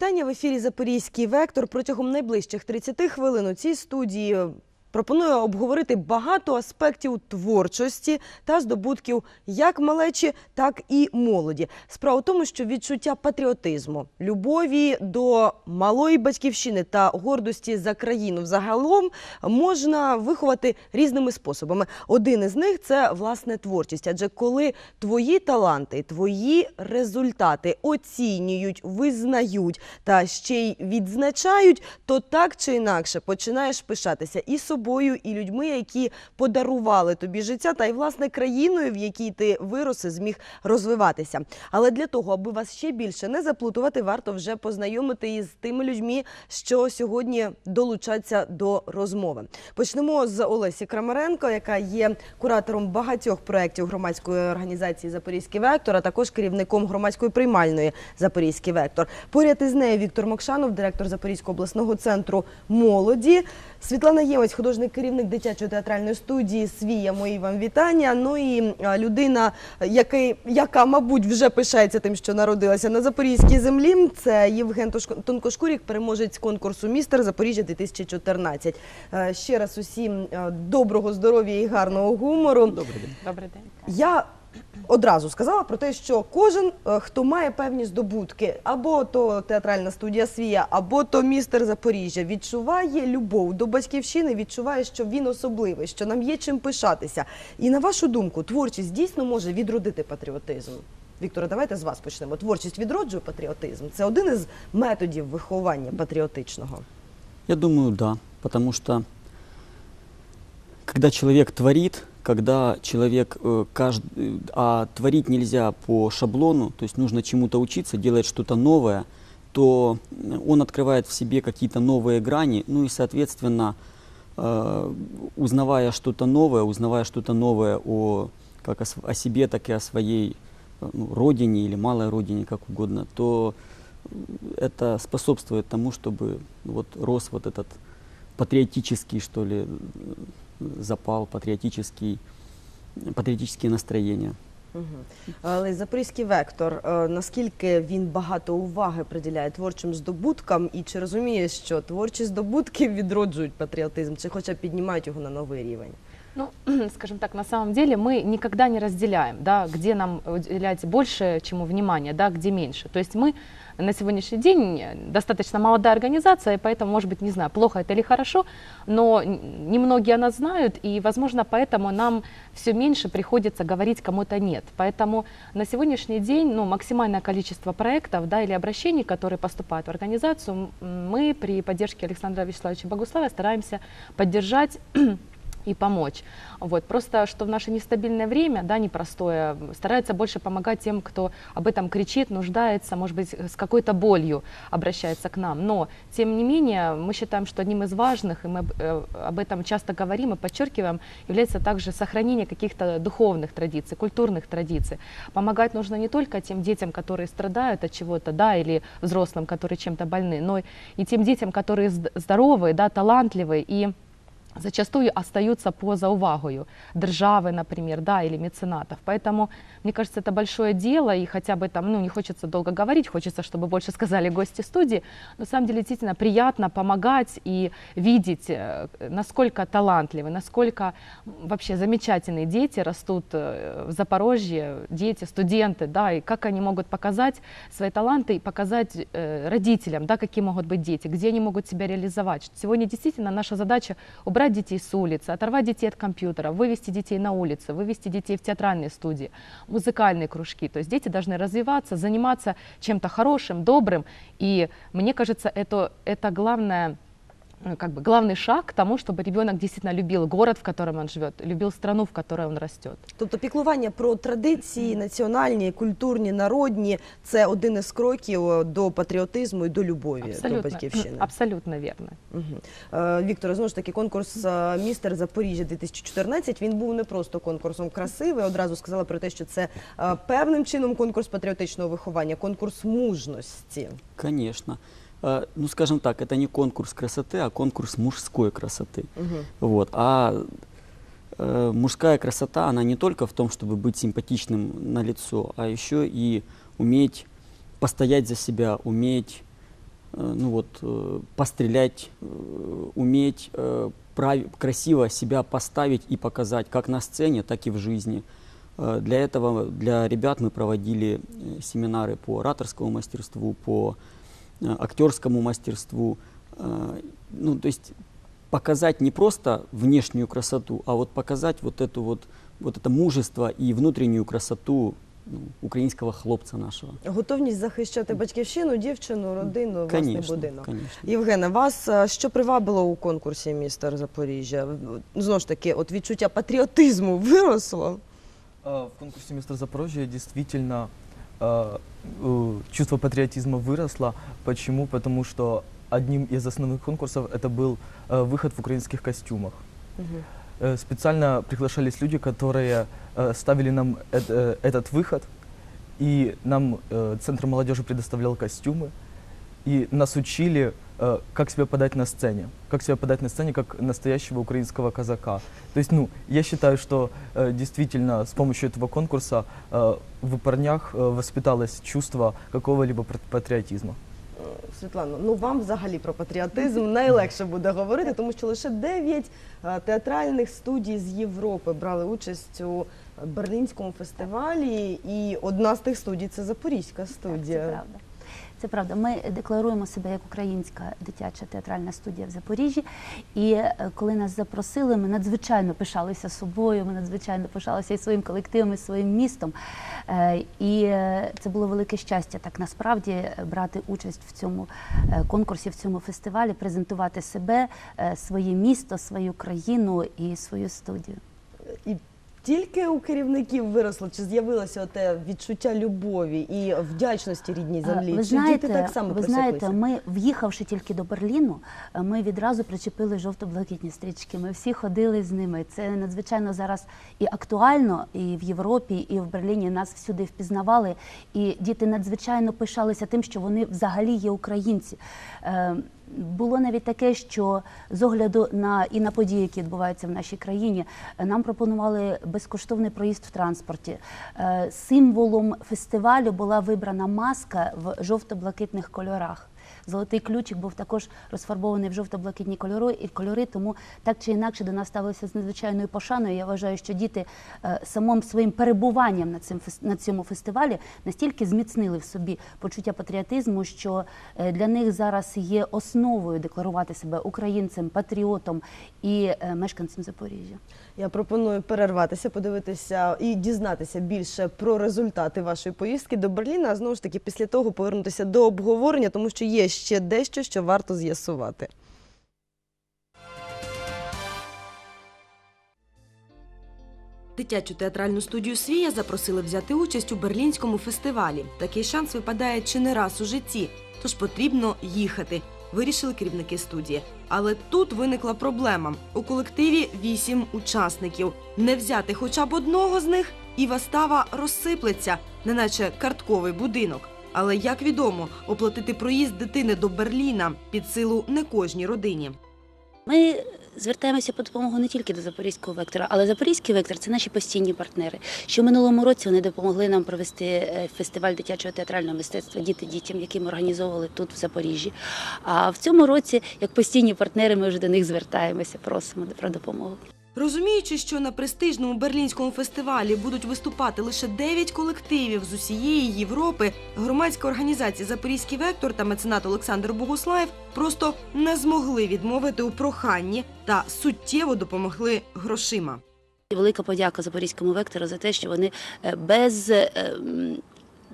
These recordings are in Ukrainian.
Вітання в ефірі Запорізький вектор. Протягом найближчих 30 хвилин у цій студії пропоную обговорити багато аспектів творчості та здобутків як малечі, так і молоді. Справа в тому, що відчуття патріотизму, любові до малої батьківщини та гордості за країну взагалом можна виховати різними способами. Один із них це власне творчість. Адже коли твої таланти, твої результати оцінюють, визнають та ще й відзначають, то так чи інакше починаєш пишатися і собою, і людьми, які подарували тобі життя, та й власне країною, в якій ти вирос і зміг розвиватися. Але для того, аби вас ще більше не заплутувати, варто вже познайомити із тими людьми, що сьогодні долучаться до розмови. Почнемо з Олесі Крамаренко, яка є куратором багатьох проєктів громадської організації Запорізький вектор, а також керівником громадської приймальної Запорізький вектор. Поряд із нею Віктор Мокшанов, директор Запорізького обласного центру молоді. Світлана Ємець, художник керівник дитячої театральної студії Свія. Мої вам вітання. Ну і людина, який, яка, мабуть, вже пишається тим, що народилася на запорізькій землі. Це Євген Тонкошкурік, переможець конкурсу Містер Запоріжжя 2014. Е, Ще раз усім е, доброго здоров'я і гарного гумору. Добрий день. Добрий день. Я одразу сказала про те, що кожен, е, хто має певні здобутки, або то театральна студія Свія, або то містер Запоріжжя, відчуває любов до батьківщини, відчуває, що він особливий, що нам є чим пишатися. І на вашу думку, творчість дійсно може відродити патріотизм. Вікторе, давайте з вас почнемо. Творчість відроджує патріотизм. Це один із методів виховання патріотичного. Я думаю, да, потому что когда человек творит, когда человек э, кажд- э, а творить нельзя по шаблону, то есть нужно чему-то учиться, делать что-то новое, то он открывает в себе какие-то новые грани, ну и, соответственно, э, узнавая что-то новое, узнавая что-то новое о, как о, о себе, так и о своей э, ну, родине или малой родине, как угодно, то это способствует тому, чтобы вот рос вот этот патриотический, что ли, запал, патріотичний, патріотичні настроєння. Угу. Запорізький вектор, е, наскільки він багато уваги приділяє творчим здобуткам, і чи розуміє, що творчі здобутки відроджують патріотизм, чи хоча б піднімають його на новий рівень? Ну, скажем так, на самом деле мы никогда не разделяем, да, где нам уделять больше чему внимания, да, где меньше. То есть мы на сегодняшний день достаточно молодая организация, и поэтому, может быть, не знаю, плохо это или хорошо, но немногие о нас знают, и, возможно, поэтому нам все меньше приходится говорить кому-то нет. Поэтому на сегодняшний день ну, максимальное количество проектов да, или обращений, которые поступают в организацию, мы при поддержке Александра Вячеславовича Богуслава стараемся поддержать и помочь. Вот. Просто, что в наше нестабильное время, да, непростое, старается больше помогать тем, кто об этом кричит, нуждается, может быть, с какой-то болью обращается к нам. Но, тем не менее, мы считаем, что одним из важных, и мы об- э, об этом часто говорим и подчеркиваем, является также сохранение каких-то духовных традиций, культурных традиций. Помогать нужно не только тем детям, которые страдают от чего-то, да, или взрослым, которые чем-то больны, но и тем детям, которые зд- здоровые, да, талантливые и зачастую остаются поза увагою державы, например, да, или меценатов. Поэтому, мне кажется, это большое дело, и хотя бы там, ну, не хочется долго говорить, хочется, чтобы больше сказали гости студии. На самом деле, действительно приятно помогать и видеть, э, насколько талантливы, насколько вообще замечательные дети растут э, в Запорожье, дети, студенты, да, и как они могут показать свои таланты и показать э, родителям, да, какие могут быть дети, где они могут себя реализовать. Сегодня действительно наша задача убрать детей с улицы, оторвать детей от компьютера, вывести детей на улицу, вывести детей в театральные студии, музыкальные кружки. То есть дети должны развиваться, заниматься чем-то хорошим, добрым. И мне кажется, это, это главное как бы главный шаг к тому, чтобы ребенок действительно любил город, в котором он живет, любил страну, в которой он растет. Тобто піклування про традиції національні, культурні, народні це один із кроків е, до патріотизму і до любові до батьківщини. абсолютно верно. Угу. Е, Вікторе, знову ж таки, конкурс е, Містер Запоріжжя 2014 він був не просто конкурсом краси. Ви одразу сказали про те, що це е, певним чином конкурс патріотичного виховання, конкурс мужності. Конечно. Э, Ну, скажем так, это не конкурс красоты, а конкурс мужской красоты. Угу. Вот. А э, мужская красота, она не только в том, чтобы быть симпатичным на лицо, а еще и уметь постоять за себя, уметь э, ну вот, э, пострелять, э, уметь э, прав- красиво себя поставить и показать как на сцене, так и в жизни. Э, Для этого для ребят мы проводили э, семинары по ораторскому мастерству, по актерскому мастерству. Э, Ну, то есть показать не просто внешнюю красоту, а вот показать вот эту вот, вот это мужество и внутреннюю красоту ну, украинского хлопца нашего. Готовність захищати батьківщину, дівчину, родину, власний Конечно, будинок. конечно. Євгене, вас е, що привабило у конкурсі містер Запоріжжя? Знову ж таки, от відчуття патріотизму виросло. А, В конкурсе «Мистер Запорожье» действительно а, э, чувство патриотизма выросло. Почему? Потому что одним из основных конкурсов это был э, выход в украинских костюмах. Э, Специально приглашались люди, которые э, ставили нам эт- э, этот выход, и нам э, Центр молодежи предоставлял костюмы, и нас учили, э, как себя подать на сцене, как себя подать на сцене как настоящего украинского казака. То есть, ну, я считаю, что э, действительно с помощью этого конкурса э, в парнях э, воспиталось чувство какого-либо пат- патриотизма. Світлано, ну вам взагалі про патріотизм найлегше буде говорити, тому що лише 9 театральних студій з Європи брали участь у Берлінському фестивалі, і одна з тих студій це Запорізька Так, студія. Це правда. Це правда. Ми декларуємо себе як українська дитяча театральна студія в Запоріжжі. І е, коли нас запросили, ми надзвичайно пишалися собою, ми надзвичайно пишалися і своїм колективом, і своїм містом. Е, І е, це було велике щастя, так насправді брати участь в цьому конкурсі, в цьому фестивалі, презентувати себе, своє місто, свою країну і свою студію. Тільки у керівників виросло, чи з'явилося те відчуття любові і вдячності рідній землі? Е, Ви чи діти так само ви знаєте, ми в'їхавши тільки до Берліну, е, ми відразу причепили жовто-блакитні стрічки. Ми всі ходили з ними. Це надзвичайно зараз і актуально, і в Європі, і в Берліні нас всюди впізнавали. І діти надзвичайно пишалися тим, що вони взагалі є українці. Було навіть таке, що з огляду на і на події, які відбуваються в нашій країні, нам пропонували безкоштовний проїзд в транспорті. Е, Символом фестивалю була вибрана маска в жовто-блакитних кольорах. Золотий ключик був також розфарбований в жовто-блакитні кольори і кольори, тому так чи інакше до нас ставилися з надзвичайною пошаною. Я вважаю, що діти е, самим своїм перебуванням на цим на цьому фестивалі настільки зміцнили в собі почуття патріотизму, що е, для них зараз є основою декларувати себе українцем, патріотом і е, мешканцем Запоріжжя. Я пропоную перерватися, подивитися і дізнатися більше про результати вашої поїздки до Берліна. А знову ж таки, після того повернутися до обговорення, тому що є ще дещо, що варто з'ясувати. Дитячу театральну студію Свія запросили взяти участь у берлінському фестивалі. Такий шанс випадає чи не раз у житті, тож потрібно їхати. Вирішили керівники студії. Але тут виникла проблема. У колективі вісім учасників. Не взяти хоча б одного з них, і вистава розсиплеться, неначе картковий будинок. Але як відомо, оплатити проїзд дитини до Берліна під силу не кожній родині. Ми звертаємося по допомогу не тільки до запорізького вектора, але запорізький вектор це наші постійні партнери. Що в минулому році вони допомогли нам провести е, фестиваль дитячого театрального мистецтва Діти дітям, який ми організовували тут в Запоріжжі. А в цьому році, як постійні партнери, ми вже до них звертаємося, просимо про допомогу. Розуміючи, що на престижному берлінському фестивалі будуть виступати лише 9 колективів з усієї Європи, громадська організація Запорізький вектор та меценат Олександр Богуслаєв просто не змогли відмовити у проханні та суттєво допомогли грошима. Велика подяка запорізькому вектору за те, що вони е, без. е,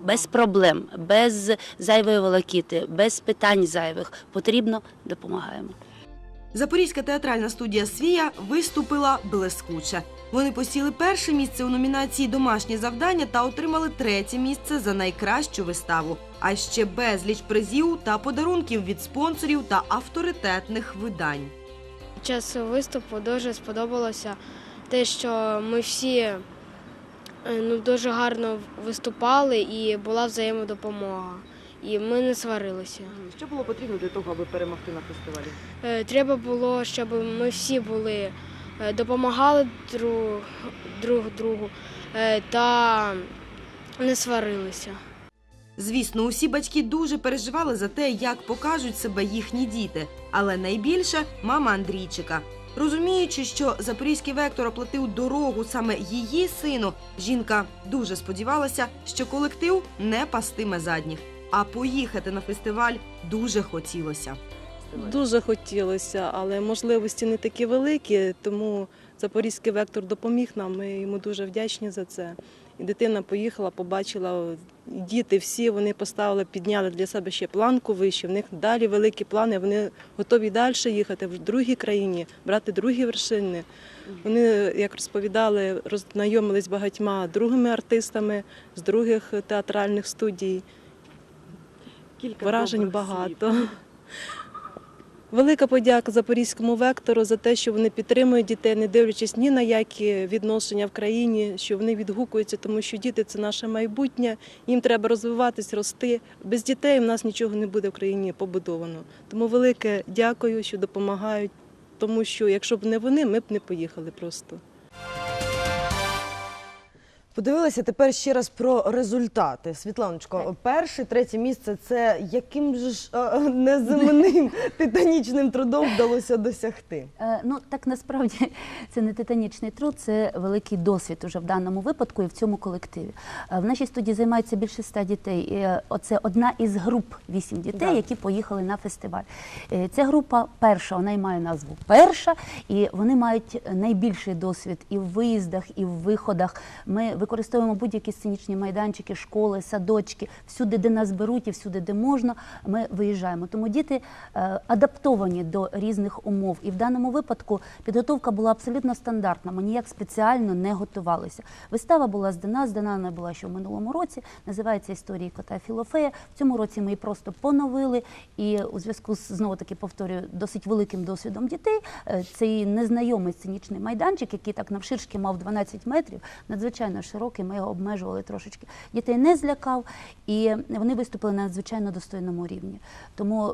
Без проблем, без зайвої волокіти, без питань зайвих потрібно допомагаємо. Запорізька театральна студія Свія виступила блискуче. Вони посіли перше місце у номінації Домашні завдання та отримали третє місце за найкращу виставу. А ще безліч призів та подарунків від спонсорів та авторитетних видань. Час виступу дуже сподобалося те, що ми всі е, ну, дуже гарно виступали і була взаємодопомога. І ми не сварилися. Що було потрібно для того, аби перемогти на фестивалі? Е, Треба було, щоб ми всі були, е, допомагали друг, друг другу е, та не сварилися. Звісно, усі батьки дуже переживали за те, як покажуть себе їхні діти, але найбільше мама Андрійчика. Розуміючи, що запорізький вектор оплатив дорогу саме її сину, жінка дуже сподівалася, що колектив не пастиме задніх, а поїхати на фестиваль дуже хотілося. Дуже хотілося, але можливості не такі великі, тому Запорізький вектор допоміг нам. Ми йому дуже вдячні за це. І дитина поїхала, побачила діти всі вони поставили, підняли для себе ще планку вище. В них далі великі плани. Вони готові далі їхати в другій країні, брати другі вершини. Вони, як розповідали, роззнайомились багатьма другими артистами з других театральних студій. Вражень багато. Велика подяка Запорізькому вектору за те, що вони підтримують дітей, не дивлячись ні на які відношення в країні, що вони відгукуються, тому що діти це наше майбутнє. Їм треба розвиватись, рости. Без дітей в нас нічого не буде в країні побудовано. Тому велике дякую, що допомагають. Тому що якщо б не вони, ми б не поїхали просто. Подивилися тепер ще раз про результати. Світланочко, перше, третє місце це яким же ж е, неземним титанічним трудом вдалося досягти? Е, Ну так насправді це не титанічний труд, це великий досвід уже в даному випадку і в цьому колективі. Е, В нашій студії займається більше ста дітей. І, е, Оце одна із груп вісім дітей, Да. які поїхали на фестиваль. Е, Ця група перша, вона й має назву перша, і вони мають найбільший досвід і в виїздах, і в виходах. Ми використовуємо будь-які сценічні майданчики, школи, садочки, всюди, де нас беруть, і всюди, де можна, ми виїжджаємо. Тому діти е, адаптовані до різних умов. І в даному випадку підготовка була абсолютно стандартна. Ми ніяк спеціально не готувалися. Вистава була здана, здана вона була ще в минулому році. Називається Історії кота Філофея. В цьому році ми її просто поновили. І у зв'язку з знову таки повторюю досить великим досвідом дітей. е, Цей незнайомий сценічний майданчик, який так навширшки мав 12 метрів, надзвичайно широкий. Ми його обмежували трошечки. Дітей не злякав, і вони виступили на надзвичайно достойному рівні. Тому е,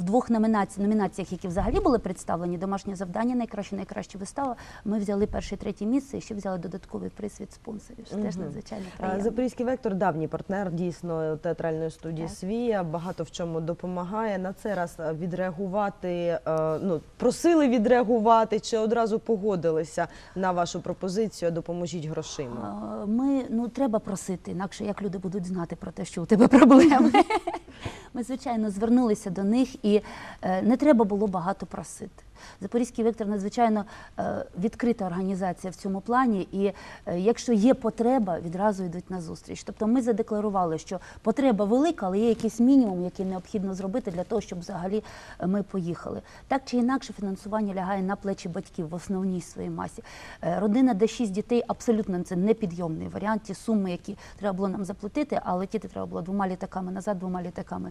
в двох номінаці- номінаціях, які взагалі були представлені, домашнє завдання, найкраще, найкраща вистава. Ми взяли перше і третє місце і ще взяли додатковий приз від спонсорів. що Теж надзвичайно приємно. Запорізький вектор давній партнер дійсно театральної студії Так. Свія. Багато в чому допомагає. На цей раз е, відреагувати. е, Ну просили відреагувати чи одразу погодилися на вашу пропозицію. Допоможіть грошима. Ми ну треба просити, інакше як люди будуть знати про те, що у тебе проблеми. Ми, звичайно, звернулися до них і е, не треба було багато просити. Запорізький вектор надзвичайно е, відкрита організація в цьому плані, і е, якщо є потреба, відразу йдуть на зустріч. Тобто ми задекларували, що потреба велика, але є якийсь мінімум, який необхідно зробити для того, щоб взагалі е, ми поїхали. Так чи інакше, фінансування лягає на плечі батьків в основній своїй масі. Родина, де шість дітей, абсолютно це непідйомний варіант. Ті суми, які треба було нам заплатити, а летіти треба було двома літаками назад, двома літаками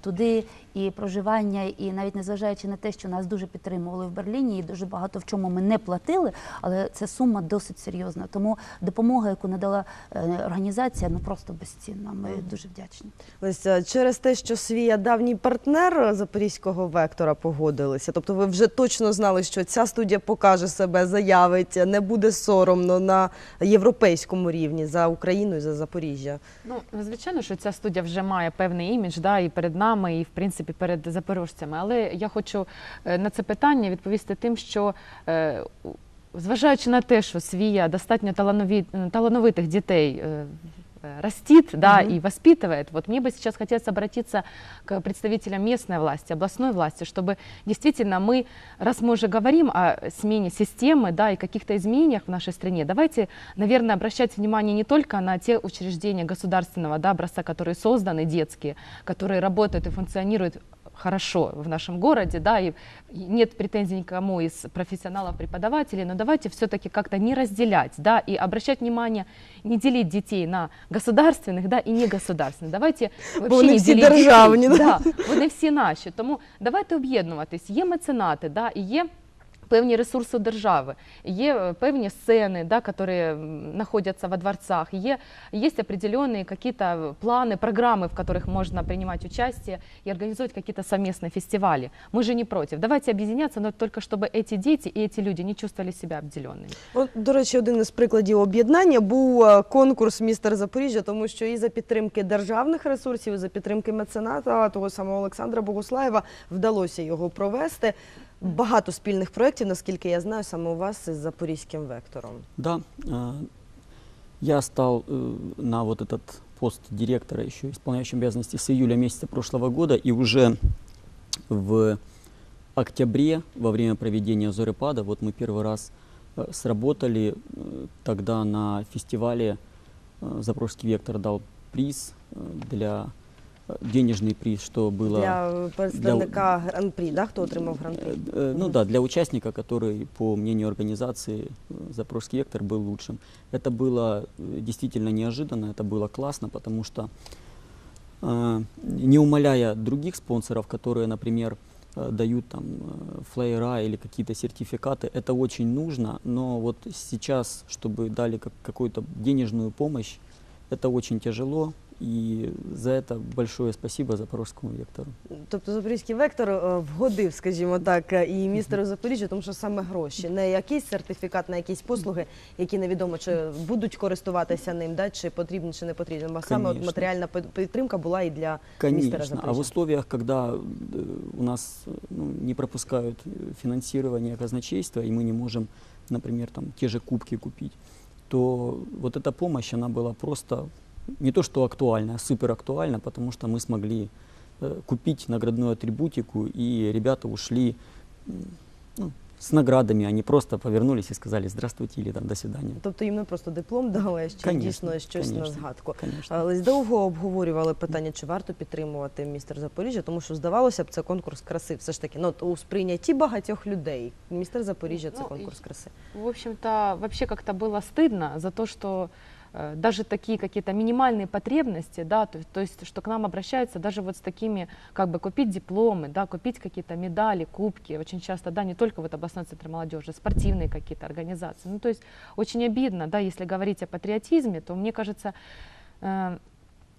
туди, і проживання, і навіть незважаючи на те, що нас дуже підтримували в Берліні, і дуже багато в чому ми не платили, але ця сума досить серйозна. Тому допомога, яку надала е, організація, ну просто безцінна. Ми дуже вдячні. Ось е, через те, що Свія давній партнер запорізького вектора погодилися. Тобто, ви вже точно знали, що ця студія покаже себе, заявить, не буде соромно на європейському рівні за Україну і за Запоріжжя. Ну, звичайно, що ця студія вже має певний імідж, да, і перед нами, і в принципі перед запорожцями. Але я хочу е, на це питання відповісти тим, що е, у- зважаючи на те, що Свія достатньо таланові, талановитих дітей. е, э, растит, да, Мгм. и воспитывает. Вот мне бы сейчас хотелось обратиться к представителям местной власти, областной власти, чтобы действительно мы, раз мы уже говорим о смене системы, да, и каких-то изменениях в нашей стране, давайте, наверное, обращать внимание не только на те учреждения государственного да, образца, которые созданы, детские, которые работают и функционируют хорошо в нашем городе, да, и нет претензий никому из профессионалов-преподавателей, но давайте все-таки как-то не разделять, да, и обращать внимание, не делить детей на государственных, да, и негосударственных. Давайте вообще вони не всі делить державні, детей. Да, вони всі наші. Тому давайте об'єднуватись. Є меценати, да, і є Певні ресурси держави, є е, певні сцени, да, які м, знаходяться во дворцах, є, є определенные какие-то планы, программы, в которых можно принимать участие и организовать какие-то совместные фестивали. Мы же не против. Давайте объединяться, но только чтобы эти дети и эти люди не чувствовали себя обделенными. От, до речі, один із прикладів об'єднання був е, конкурс містер Запоріжжя, тому що і за підтримки державних ресурсів, і за підтримки мецената того самого Олександра Богуслаєва вдалося його провести. Багато спільних проєктів, наскільки я знаю, саме у вас із запорізьким вектором. Да, э, я стал э, на вот этот пост директора, еще исполняющим обязанности с июля месяца прошлого года, и уже в октябре, во время проведения Зорепада, вот мы первый раз э, сработали, э, тогда на фестивале э, Запорожский вектор дал приз э, для денежный приз, что было Для э, представника для... гран-при, да? кто отримав гран-при? Э, э, ну так, да, для участника, который, по мнению организации, Запорожський вектор был лучшим. это было действительно неожиданно, це було класно, тому що, не умаляя других спонсоров, которые, например, дают там флеера или какие-то сертификаты. Это очень нужно, но вот сейчас, чтобы дали как, какую-то денежную помощь, это очень тяжело, и за это большое спасибо Запорожскому вектору. Тобто запорізький вектор е, вгодив, скажімо так, е, і містеру Запоріжжя, тому що саме гроші, не якийсь сертифікат на якісь послуги, які невідомо чи будуть користуватися ним, да, чи потрібні, чи не потрібні. А саме от Конечно. матеріальна пи- підтримка була і для містера Конечно. А в Запоріжжя. условиях, когда э, у нас э, ну, не пропускают э, финансирование казначейства, и мы не можем, например, там, те же кубки купить, то вот эта помощь, она была просто не то что актуальна, а супер актуальна, потому что мы смогли э, купить наградную атрибутику, и ребята ушли м, ну, с наградами, они просто повернулись и сказали «здравствуйте» или там «до свидания». Тобто їм не просто диплом дали, а ще й Конечно, дійсно щось на конечно. згадку. Конечно. Але довго обговорювали питання, чи варто підтримувати містер Запоріжжя, тому що здавалося б, це конкурс краси. Все ж таки, ну от у сприйнятті багатьох людей. Містер Запоріжжя це Ну, конкурс і- краси. В общем-то, вообще как-то было стыдно за то, что э, даже такие какие-то минимальные потребности, да, то, то есть, что к нам обращаются даже вот с такими, как бы купить дипломы, да, купить какие-то медали, кубки, очень часто, да, не только вот областной центр молодежи, спортивные какие-то организации. Ну, то есть очень обидно, да, если говорить о патриотизме, то мне кажется, э,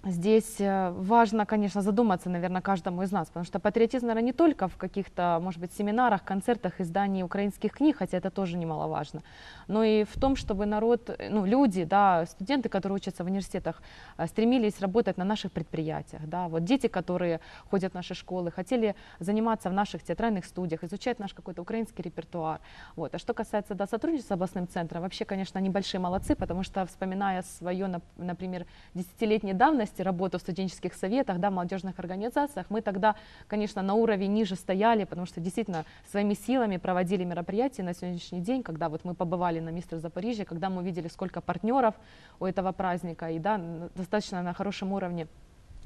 Здесь э, важно, конечно, задуматься, наверное, каждому из нас, потому что патриотизм, наверное, не только в каких-то, может быть, семинарах, концертах, издании украинских книг, хотя это тоже немаловажно, но и в том, чтобы народ, э, ну, люди, да, студенты, которые учатся в университетах, э, стремились работать на наших предприятиях, да, вот дети, которые ходят в наши школы, хотели заниматься в наших театральных студиях, изучать наш какой-то украинский репертуар, вот. А что касается, да, сотрудничества с областным центром, вообще, конечно, они большие молодцы, потому что, вспоминая свое, нап- например, десятилетней давности работу в студенческих советах, да, молодежных организациях, мы тогда, конечно, на уровень ниже стояли, потому что действительно своими силами проводили мероприятия на сегодняшний день, когда вот мы побывали на Мистер Запорижье, когда мы увидели, сколько партнеров у этого праздника, и да, достаточно на хорошем уровне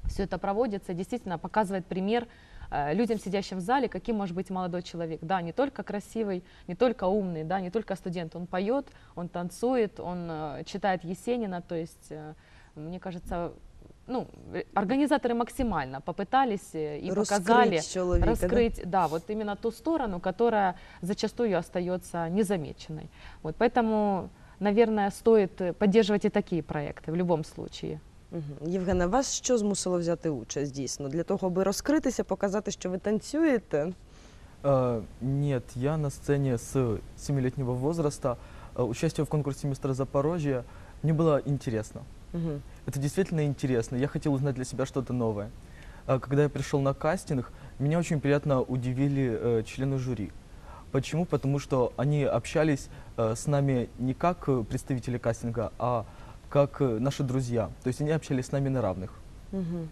все это проводится, действительно показывает пример э, людям, сидящим в зале, каким может быть молодой человек. Да, не только красивый, не только умный, да, не только студент. Он поет, он танцует, он э, читает Есенина. То есть, э, мне кажется, ну, э, организаторы максимально попытались э, и показали Розкрить чоловіка. да? раскрыть, да, вот именно ту сторону, которая зачастую остается незамеченной. Вот, поэтому, наверное, стоит э, поддерживать и такие проекты в любом случае. Мгм. Євгене, вас що змусило взяти участь дійсно? Для того, аби розкритися, показати, що ви танцюєте? Э, Нет, я на сцене с 7-летнего возраста. Э, Участие в конкурсе «Мистер Запорожье» мне было интересно. Мгм. Это действительно интересно. Я хотел узнать для себя что-то новое. А, Когда я пришел на кастинг, меня очень приятно удивили э, члены жюри. Почему? Потому что они общались э, с нами не как э, представители кастинга, а как э, наши друзья. То есть они общались с нами на равных. Мгм.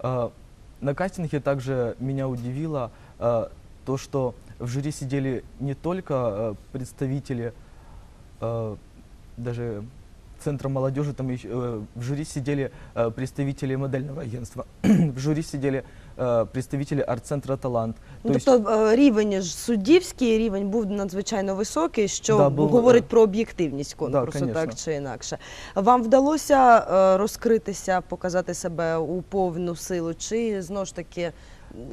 А, На кастинге также меня удивило а, то, что в жюри сидели не только а, представители а, даже Центра молодежи, там еще, э, в жюри сидели а, представители модельного агентства, в жюри сидели а, представители арт-центра «Талант». Ну, То есть- тобто е, рівень ж суддівський рівень був надзвичайно високий, що Да, був, говорить е, про об'єктивність конкурсу, конечно. так чи інакше. Вам вдалося е, розкритися, показати себе у повну силу, чи знову ж таки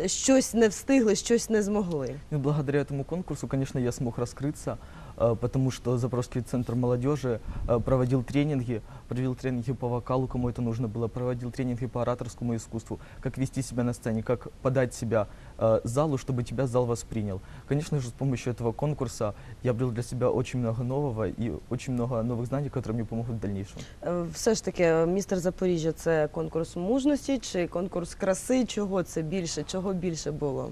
щось не встигли, щось не змогли? И благодаря этому конкурсу, конечно, я смог раскрыться, э, потому что Запорожский центр молодежи э, проводил тренинги, проводил тренинги по вокалу, кому это нужно было, проводил тренинги по ораторскому искусству, как вести себя на сцене, как подать себя э, залу, чтобы тебя зал воспринял. Конечно же, с помощью этого конкурса я обрел для себя очень много нового и очень много новых знаний, которые мне помогут в дальнейшем. Е, Все ж таки, е, містер Запоріжжя це конкурс мужності чи конкурс краси? Чого це більше? Чого більше було?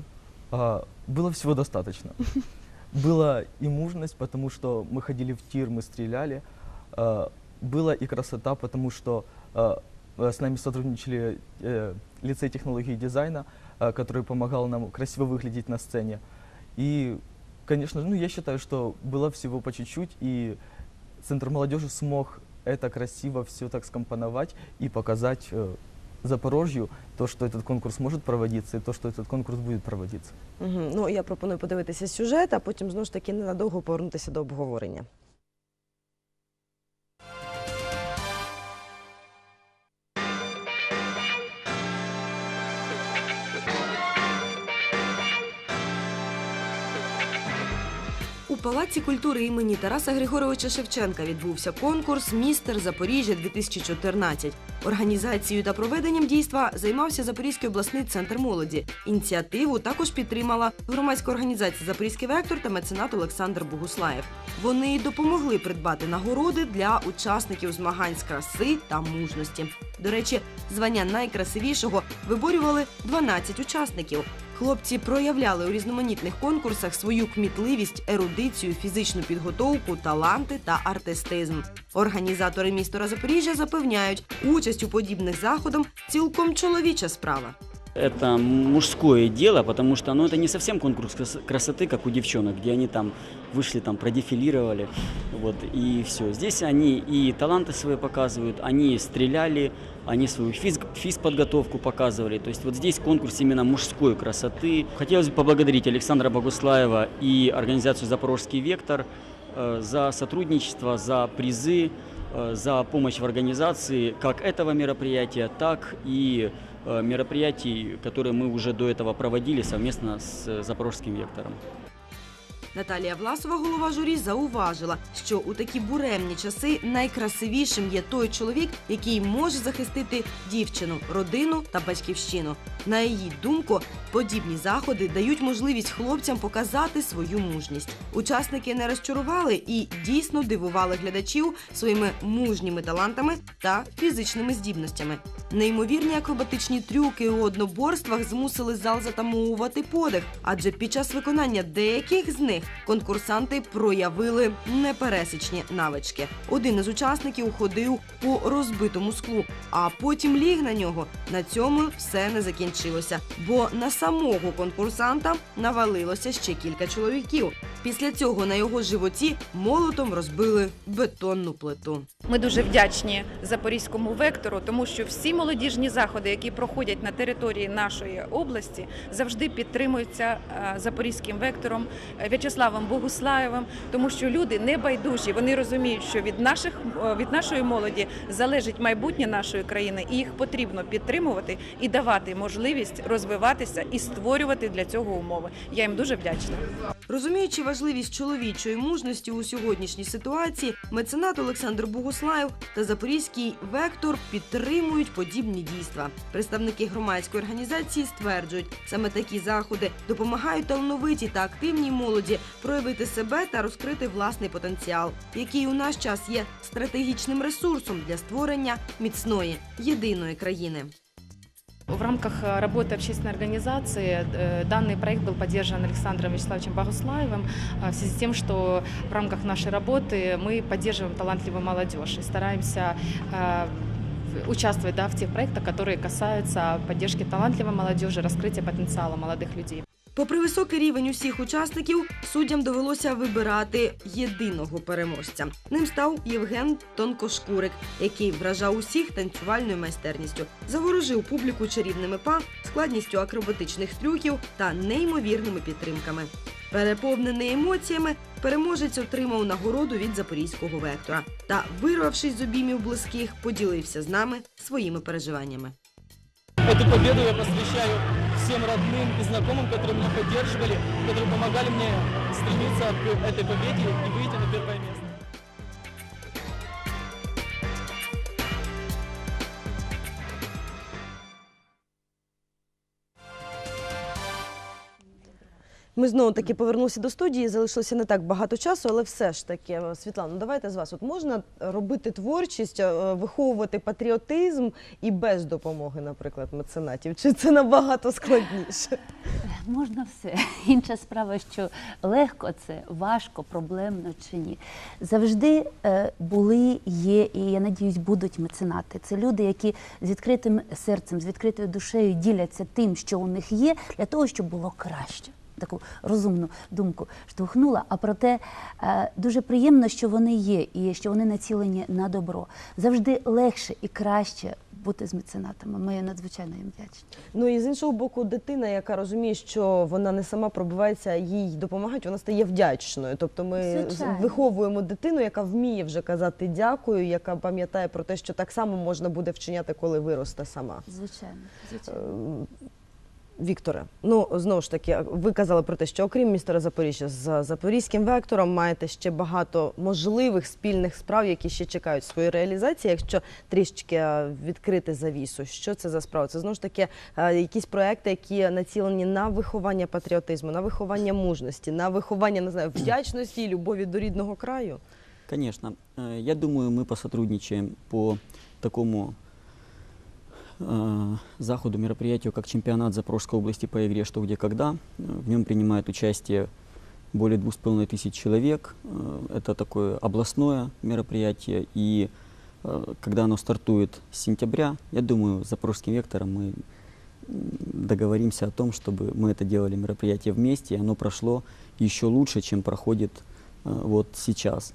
А, было всего достаточно. Была и мужность, потому что мы ходили в тир, мы стреляли. А, Была и красота, потому что а, э, с нами сотрудничали э, лицей технологии и дизайна, который помогал нам красиво выглядеть на сцене. И, конечно, ну, я считаю, что было всего по чуть-чуть, и Центр молодежи смог это красиво все так скомпоновать и показать э, Запорожью то, что этот конкурс может проводиться, и то, что этот конкурс будет проводиться. Угу. Ну я пропоную подивитися сюжет, а потім знову ж таки ненадовго повернутися до обговорення. Палаці культури імені Тараса Григоровича Шевченка відбувся конкурс Містер Запоріжжя 2014. Організацією та проведенням дійства займався Запорізький обласний центр молоді. Ініціативу також підтримала громадська організація Запорізький вектор та меценат Олександр Богуслаєв. Вони допомогли придбати нагороди для учасників змагань з краси та мужності. До речі, звання найкрасивішого виборювали 12 учасників. Хлопці проявляли у різноманітних конкурсах свою кмітливість, ерудицію, фізичну підготовку, таланти та артистизм. Організатори міста Запоріжжя запевняють, участь у подібних заходах цілком чоловіча справа. Это мужское дело, потому что ну, это не совсем конкурс крас- красоты, как у девчонок, где они там вышли, там продефилировали, вот, и все. Здесь они и таланты свои показывают, они стреляли, они свою физ, физподготовку показывали. То есть вот здесь конкурс именно мужской красоты. Хотелось бы поблагодарить Александра Богуслаева и организацию «Запорожский вектор» э, за сотрудничество, за призы, э, за помощь в организации как этого мероприятия, так и мероприятий, которые мы уже до этого проводили совместно с э, Запорожским вектором. Наталія Власова, голова журі, зауважила, що у такі буремні часи найкрасивішим є той чоловік, який може захистити дівчину, родину та батьківщину. На її думку, подібні заходи дають можливість хлопцям показати свою мужність. Учасники не розчарували і дійсно дивували глядачів своїми мужніми талантами та фізичними здібностями. Неймовірні акробатичні трюки у одноборствах змусили зал затамовувати подих, адже під час виконання деяких з них конкурсанти проявили непересічні навички. Один із учасників ходив по розбитому склу, а потім ліг на нього. На цьому все не закінчилося, бо на самого конкурсанта навалилося ще кілька чоловіків. Після цього на його животі молотом розбили бетонну плиту. Ми дуже вдячні Запорізькому вектору, тому що всі молодіжні заходи, які проходять на території нашої області, завжди підтримуються е, Запорізьким вектором е, В'ячеславом Богуслаєвим, тому що люди не байдужі. Вони розуміють, що від наших від нашої молоді залежить майбутнє нашої країни, і їх потрібно підтримувати і давати можливість розвиватися і створювати для цього умови. Я їм дуже вдячна. Розуміючи важливість чоловічої мужності у сьогоднішній ситуації, меценат Олександр Богуслаєв та Запорізький вектор підтримують подібні дійства. Представники громадської організації стверджують, саме такі заходи допомагають талановитій та активній молоді проявити себе та розкрити власний потенціал, який у наш час є стратегічним ресурсом для створення міцної єдиної країни. В рамках э, работы общественной организации э, данный проект был поддержан Александром Вячеславовичем Богуслаевым э, в связи с тем, что в рамках нашей работы мы поддерживаем талантливую молодежь и стараемся э, участвовать да, в тех проектах, которые касаются поддержки талантливой молодежи, раскрытия потенциала молодых людей. Попри високий рівень усіх учасників, суддям довелося вибирати єдиного переможця. Ним став Євген Тонкошкурик, який вражав усіх танцювальною майстерністю, заворожив публіку чарівними па, складністю акробатичних трюків та неймовірними підтримками. Переповнений емоціями, переможець отримав нагороду від запорізького вектора та, вирвавшись з обіймів близьких, поділився з нами своїми переживаннями. Эту победу я посвящаю всем всем родным и знакомым, которые меня поддерживали, которые помогали мне стремиться к этой победе и выйти на первое место. Ми знову таки повернулися до студії. Залишилося не так багато часу, але все ж таки, е, Світлано, давайте з вас. От можна робити творчість, е, виховувати патріотизм і без допомоги, наприклад, меценатів? Чи це набагато складніше? Можна все. Інша справа, що легко це, важко, проблемно чи ні. Завжди е, були, є і я надіюсь, будуть меценати. Це люди, які з відкритим серцем, з відкритою душею діляться тим, що у них є, для того, щоб було краще. Таку розумну думку штовхнула. А проте е, дуже приємно, що вони є і що вони націлені на добро. Завжди легше і краще бути з меценатами. Ми надзвичайно їм вдячні. Ну і з іншого боку, дитина, яка розуміє, що вона не сама пробивається, їй допомагають, вона стає вдячною. Тобто ми Звичайно. виховуємо дитину, яка вміє вже казати дякую, яка пам'ятає про те, що так само можна буде вчиняти, коли виросте сама. Звичайно, звичайно. Е, Вікторе, ну знову ж таки, ви казали про те, що окрім містера Запоріжжя з запорізьким вектором маєте ще багато можливих спільних справ, які ще чекають своєї реалізації. Якщо трішечки е, відкрити завісу, що це за справа? Це знову ж таки е, якісь проекти, які націлені на виховання патріотизму, на виховання мужності, на виховання не знаю, вдячності і любові до рідного краю. Конечно. Э, Я думаю, мы посотрудничаем по такому э, заходу, мероприятию, как чемпионат Запорожской области по игре «Что, где, когда». В нем принимает участие более двух с половиной тысяч человек. Э, Это такое областное мероприятие. И э, когда оно стартует с сентября, я думаю, с Запорожским вектором мы договоримся о том, чтобы мы это делали мероприятие вместе, и оно прошло еще лучше, чем проходит э, вот сейчас.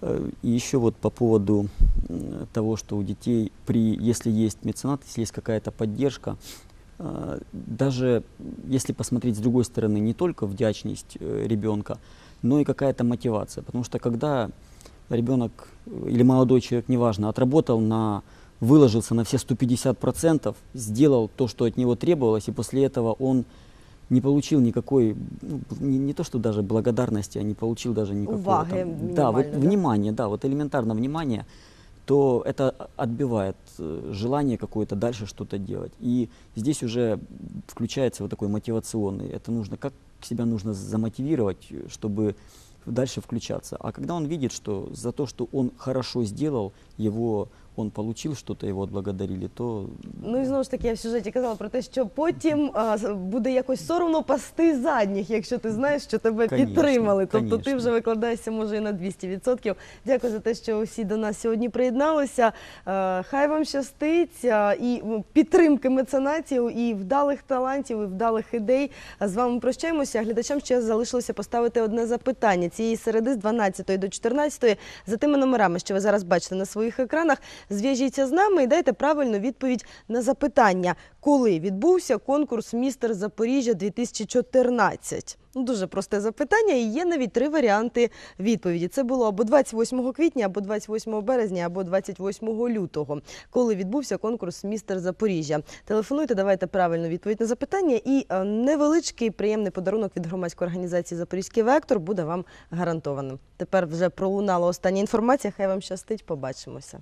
Э, И еще вот по поводу того, что у детей, при, если есть меценат, если есть какая-то поддержка, э, даже если посмотреть с другой стороны, не только вдячность э, ребенка, но и какая-то мотивация. Потому что когда ребенок или молодой человек, неважно, отработал на выложился на все 150%, сделал то, что от него требовалось, и после этого он не получил никакой, ну, не, не то что даже благодарности, а не получил даже никакого Уваги там, да, вот да? внимание, да, вот элементарно внимание, то это отбивает э, желание какое-то дальше что-то делать. И здесь уже включается вот такой мотивационный. Это нужно, как себя нужно замотивировать, чтобы дальше включаться. А когда он видит, что за то, что он хорошо сделал, его он получил что-то, его отблагодарили, то Ну і знову ж таки, я в сюжеті казала про те, що потім а, з- буде якось соромно пасти задніх, якщо ти знаєш, що тебе Конечно, підтримали. Тобто ти конечно. вже викладаєшся може і на 200%. Дякую за те, що усі до нас сьогодні приєдналися. Е, Хай вам щастить е, і м, підтримки меценатів, і вдалих талантів, і вдалих ідей. А З вами прощаємося. Глядачам ще залишилося поставити одне запитання цієї середи з 12 до 14 за тими номерами, що ви зараз бачите на своїх екранах. Зв'яжіться з нами і дайте правильну відповідь на запитання, коли відбувся конкурс Містер Запоріжжя 2014. Ну, Дуже просте запитання, і є навіть три варіанти відповіді. Це було або 28 квітня, або 28 березня, або 28 лютого, коли відбувся конкурс Містер Запоріжжя. Телефонуйте, давайте правильну відповідь на запитання, і е, невеличкий приємний подарунок від громадської організації Запорізький вектор буде вам гарантованим. Тепер вже пролунала остання інформація. Хай вам щастить. Побачимося.